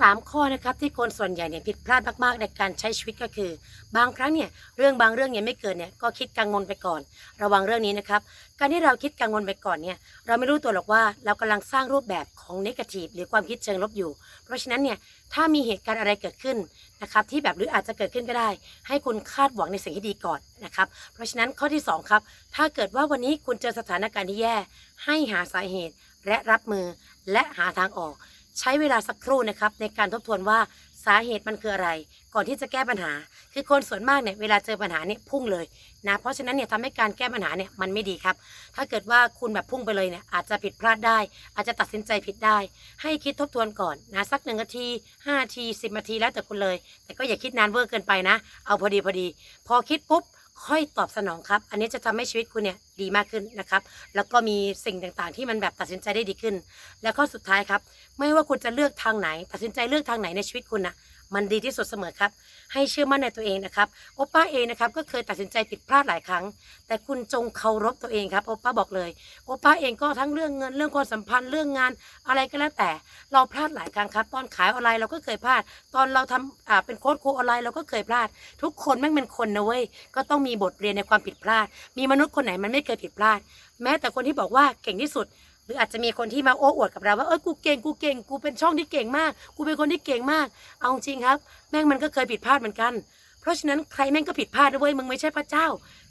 สามข้อนะครับที่คนส่วนใหญ่เนี่ยผิดพลาดมากๆในการใช้ชีวิตก็คือ บางครั้งเนี่ยเรื่องบางเรื่องยังไม่เกิดเนี่ยก็คิดกังวลไปก่อน ระวังเรื่องนี้นะครับ การที่เราคิดกังวลไปก่อนเนี่ยเราไม่รู้ตัวหรอกว่าเรากำลังสร้างรูปแบบของนกาทีฟหรือความคิดเชิงลบอยู่ เพราะฉะนั้นเนี่ยถ้ามีเหตุการณ์อะไรเกิดขึ้นนะครับที่แบบหรืออาจจะเกิดขึ้นก็ได้ ให้คุณคาดหวังในสิ่งที่ดีก่อนนะครับเพราะฉะนั้นข้อที่สองครับ ถ้าเกิดว่าวันนี้คุณเจอสถานการณ์ที่แย่ ให้หาสาเหตุและรับมือและหาทางออก ใช้เวลาสักครู่นะครับในการทบทวนว่าสาเหตุมันคืออะไร ก่อนที่จะแก้ปัญหา คือคนส่วนมากเนี่ยเวลาเจอปัญหาเนี่ยพุ่งเลยนะเพราะฉะนั้นเนี่ยทำให้การแก้ปัญหาเนี่ยมันไม่ดีครับ ถ้าเกิดว่าคุณแบบพุ่งไปเลยเนี่ยอาจจะผิดพลาดได้ อาจจะตัดสินใจผิดได้ ให้คิดทบทวนก่อนนะสักหนึ่งนาทีห้านาทีสิบนาทีแล้วแต่คุณเลย แต่ก็อย่าคิดนานเวอร์เกินไปนะ เอาพอดีพอดี พอคิดปุ๊บ ค่อยตอบสนองครับ อันนี้จะทำให้ชีวิตคุณเนี่ยดีมากขึ้นนะครับ แล้วก็มีสิ่งต่างๆ ที่มันแบบตัดสินใจได้ดีขึ้น แล้วข้อสุดท้ายครับ ไม่ว่าคุณจะเลือกทางไหน ตัดสินใจเลือกทางไหนในชีวิตคุณนะ มันดีที่สุดเสมอครับ ให้เชื่อมั่นในตัวเองนะครับโอป้าเองนะครับก็เคยตัดสินใจผิดพลาดหลายครั้ง แต่คุณจงเคารพตัวเองครับโอป้าบอกเลยโอป้าเองก็ทั้งเรื่องเงินเรื่องความสัมพันธ์เรื่องงานอะไรก็แล้วแต่ เราพลาดหลายครั้งครับ ตอนขายออนไลน์เราก็เคยพลาด ตอนเราทำอ่าเป็นโค้ชครูออนไลน์เราก็เคยพลาด ทุกคนแม่งเป็นคนนะเว้ยก็ต้องมีบทเรียนในความผิดพลาด มีมนุษย์คนไหนมันไม่เคยผิดพลาด แม้แต่คนที่บอกว่าเก่งที่สุด รืออาจจะมีคนที่มาโอ้อวดกับเราว่าเออกูเก่งกูเก่งกูเป็นช่องที่เก่งมาก กูเป็นคนที่เก่งมาก เอาจริงครับ แม่งมันก็เคยผิดพลาดเหมือนกัน เพราะฉะนั้นใครแม่งก็ผิดพลาดนะเว้ยมึงไม่ใช่พระเจ้า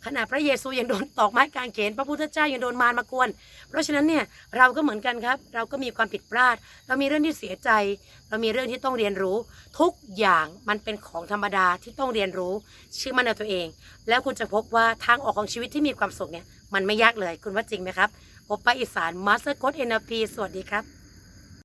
ขนาดพระเยซูยังโดนตอกไม้กางเขนพระพุทธเจ้ายังโดนมารมากวน เพราะฉะนั้นเนี่ยเราก็เหมือนกันครับ เราก็มีความผิดพลาด เรามีเรื่องที่เสียใจ เรามีเรื่องที่ต้องเรียนรู้ ทุกอย่างมันเป็นของธรรมดาที่ต้องเรียนรู้ชื่อมันในตัวเอง แล้วคุณจะพบว่าทางออกของชีวิตที่มีความสุขเนี่ยมันไม่ยากเลยคุณว่าจริงไหมครับโอปป้าอีสานมาสเตอร์โค้ดเอ็นพีสวัสดีครับ